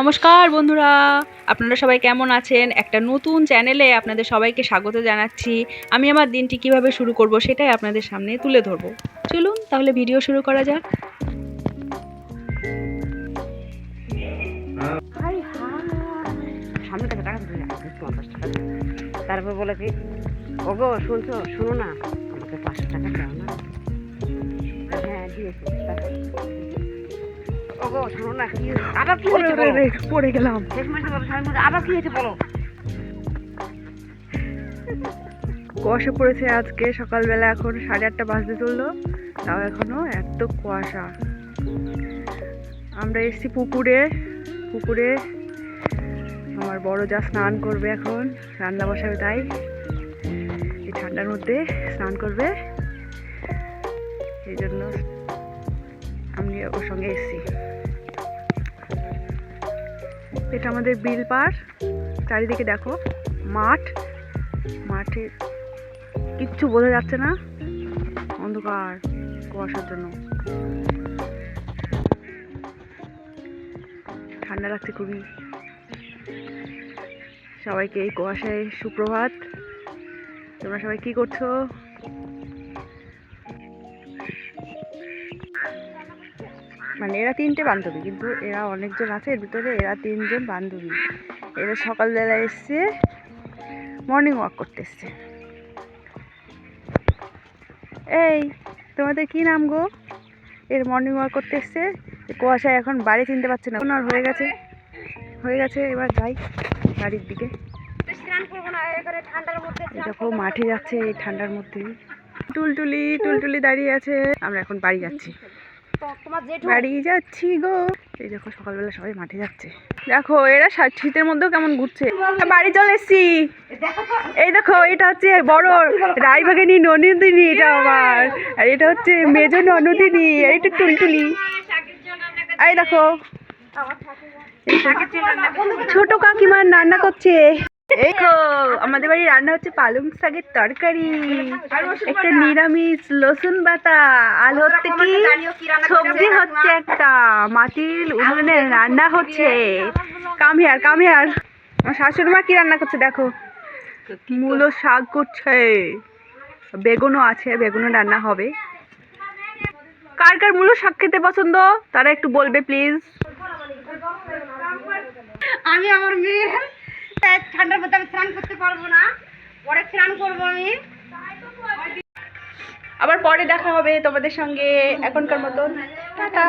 নমস্কার বন্ধুরা, আপনারা সবাই কেমন আছেন? একটা নতুন চ্যানেলে আপনাদের সবাইকে স্বাগত জানাচ্ছি। আমি আমার দিনটি কীভাবে শুরু করব সেটাই আপনাদের সামনে তুলে ধরবো। চলুন তাহলে ভিডিও শুরু করা যাক। তারপর বলে কি ওগো, শুনছো? শুনো না, আমাকে পাঁচশো টাকা দাও না। হ্যাঁ দিয়েছি। ওগো শুনো না। কি আবার কি হয়েছে বলো? পড়ে গেলাম। শেষ মাসে বলো স্বামী বলছে, আবার কি হয়েছে বলো? কুয়াশা পড়েছে আজকে সকালবেলা এখন সাড়ে আটটা বাজতে চলল। তাও এখনও এত কুয়াশা। আমরা এসেছি পুকুরে পুকুরে। আমার বড় যা স্নান করবে এখন রান্না বসাবে তাই। এই ঠান্ডার মধ্যে স্নান করবে। এই জন্য আমি ওর সঙ্গে এসেছি। এটা আমাদের বিল পার। চারিদিকে দেখো, মাঠ। মাঠে কিচ্ছু বোঝা যাচ্ছে না। অন্ধকার কুয়াশার জন্য। ঠান্ডা লাগছে খুবই। সবাইকে এই কুয়াশায় সুপ্রভাত। তোমরা সবাই কি করছ? মানে এরা তিনটে বান্ধবী, কিন্তু এরা অনেকজন আছে, এর ভিতরে এরা তিনজন বান্ধবী। এরা সকালবেলা এসছে মর্নিং ওয়াক করতে এসছে এই, তোমাদের কি নাম গো? এর মর্নিং ওয়াক করতে এসছে এই কুয়াশায় এখন বাড়ি চিনতে পারছে না। ওনার হয়ে গেছে। হয়ে গেছে, এবার যাই বাড়ির দিকে। দেখো, মাঠে যাচ্ছে এই ঠান্ডার মধ্যে। টুলটুলি টুলটুলি দাঁড়িয়ে আছে। আমরা এখন বাড়ি যাচ্ছি। তোমার জেঠু? বাড়ি যাচ্ছি গো। এই দেখো সকালবেলা সবাই মাঠে যাচ্ছে। দেখো এরা শীতের মধ্যেও কেমন ঘুরছে। বাড়ি চলে এসছি। এই দেখো এটা হচ্ছে বড় রায়বাগানি ননদিনী এটা আমার। আর এটা হচ্ছে মেজ ননদিনী এটা টুলটুলি। এই দেখো। ছোট কাকিমার রান্না করছে। এই আমাদের বাড়ি রান্না হচ্ছে পালং শাকের তরকারি। একটা নিরামিষ লসুন বাটা, আর হচ্ছে কি সবজি হচ্ছে একটা, মাটির উনুনে রান্না হচ্ছে। Come here come here. আমার শাশুড়ি মা কি রান্না করছে দেখো? মূলো শাক করছে। বেগুনও আছে, বেগুনও রান্না হবে। কার কার মূলো শাক খেতে পছন্দ? তারা একটু বলবে প্লিজ আমি আমার মেয়ে। ঠান্ডার মধ্যে আমি স্নান করতে পারব না। পরে স্নান করব আমি। আবার পরে দেখা হবে তোমাদের সঙ্গে এখনকার মতন। টাটা।